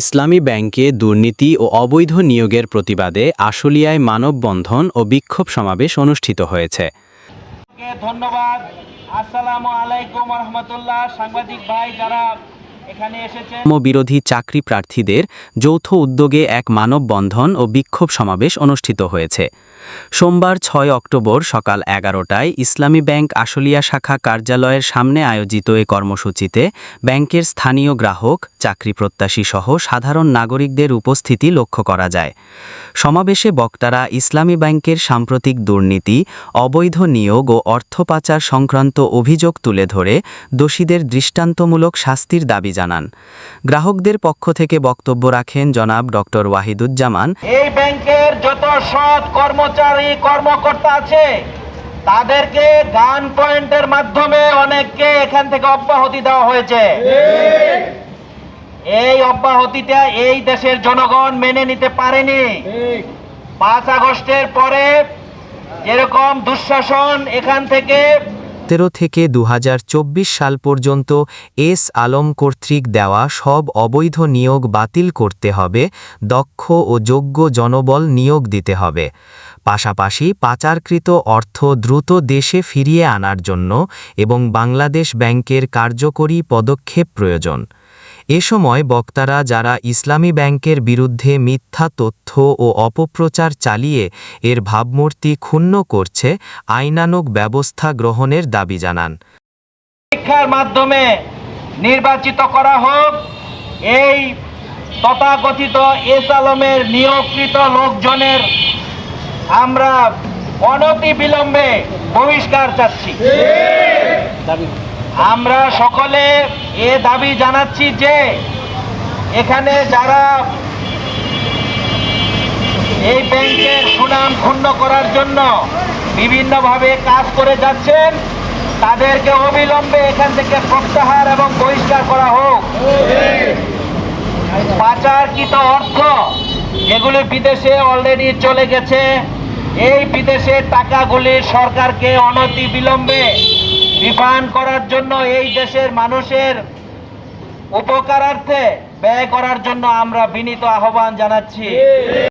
ইসলামী ব্যাংকে দুর্নীতি ও অবৈধ নিয়োগের প্রতিবাদে আশুলিয়ায় মানববন্ধন ও বিক্ষোভ সমাবেশ অনুষ্ঠিত হয়েছে। ধন্যবাদ। আসসালামু আলাইকুম রহমতুল্লাহ। সাংবাদিক ভাই, যারা বিরোধী চাকরি প্রার্থীদের যৌথ উদ্যোগে এক মানববন্ধন ও বিক্ষোভ সমাবেশ অনুষ্ঠিত হয়েছে। সোমবার ছয় অক্টোবর সকাল এগারোটায় ইসলামী ব্যাংক আশুলিয়া শাখা কার্যালয়ের সামনে আয়োজিত এ কর্মসূচিতে ব্যাংকের স্থানীয় গ্রাহক, চাকরি প্রত্যাশী সহ সাধারণ নাগরিকদের উপস্থিতি লক্ষ্য করা যায়। সমাবেশে বক্তারা ইসলামী ব্যাংকের সাম্প্রতিক দুর্নীতি, অবৈধ নিয়োগ ও অর্থ পাচার সংক্রান্ত অভিযোগ তুলে ধরে দোষীদের দৃষ্টান্তমূলক শাস্তির দাবি জানান। গ্রাহকদের পক্ষ থেকে বক্তব্য রাখেন জনাব ডক্টর ওয়াহিদুজ্জামান। এই ব্যাংকের যত সৎ কর্মচারী, কর্মকর্তা আছে, তাদেরকে গান পয়েন্টের মাধ্যমে অনেককে এখান থেকে অব্যাহতি দেওয়া হয়েছে। এই অব্যাহতিটা এই দেশের জনগণ মেনে নিতে পারেনি। পাঁচ আগস্টের পরে যেরকম দুঃশাসন এখান থেকে থেকে দু হাজার চব্বিশ সাল পর্যন্ত এস আলম কর্তৃক দেওয়া সব অবৈধ নিয়োগ বাতিল করতে হবে, দক্ষ ও যোগ্য জনবল নিয়োগ দিতে হবে। পাশাপাশি পাচারকৃত অর্থ দ্রুত দেশে ফিরিয়ে আনার জন্য এবং বাংলাদেশ ব্যাংকের কার্যকরী পদক্ষেপ প্রয়োজন। এ সময় বক্তারা যারা ইসলামী ব্যাংকের বিরুদ্ধে মিথ্যা তথ্য ও অপপ্রচার চালিয়ে এর ভাবমূর্তি ক্ষুণ্ণ করছে আইনানুগ ব্যবস্থা গ্রহণের দাবি জানান। শিক্ষার মাধ্যমে নির্বাচিত করা হোক এই তথাকথিত এস আলমের নিয়োগকৃত লোকজনের আমরা অনতি বিলম্বে বহিষ্কার চাচ্ছি। আমরা সকলে এ দাবি জানাচ্ছি যে এখানে যারা এই ব্যাংকের সুনাম ক্ষুণ্ণ করার জন্য বিভিন্নভাবে কাজ করে যাচ্ছেন, তাদেরকে অবিলম্বে এখান থেকে প্রত্যাহার এবং বহিষ্কার করা হোক। পাচারকৃত অর্থ যেগুলি বিদেশে অলরেডি চলে গেছে। এই বিদেশের টাকাগুলি সরকারকে অনতি বিলম্বে রিফান্ড করার জন্য এই দেশের মানুষের উপকারার্থে ব্যয় করার জন্য আমরা বিনীত আহ্বান জানাচ্ছি।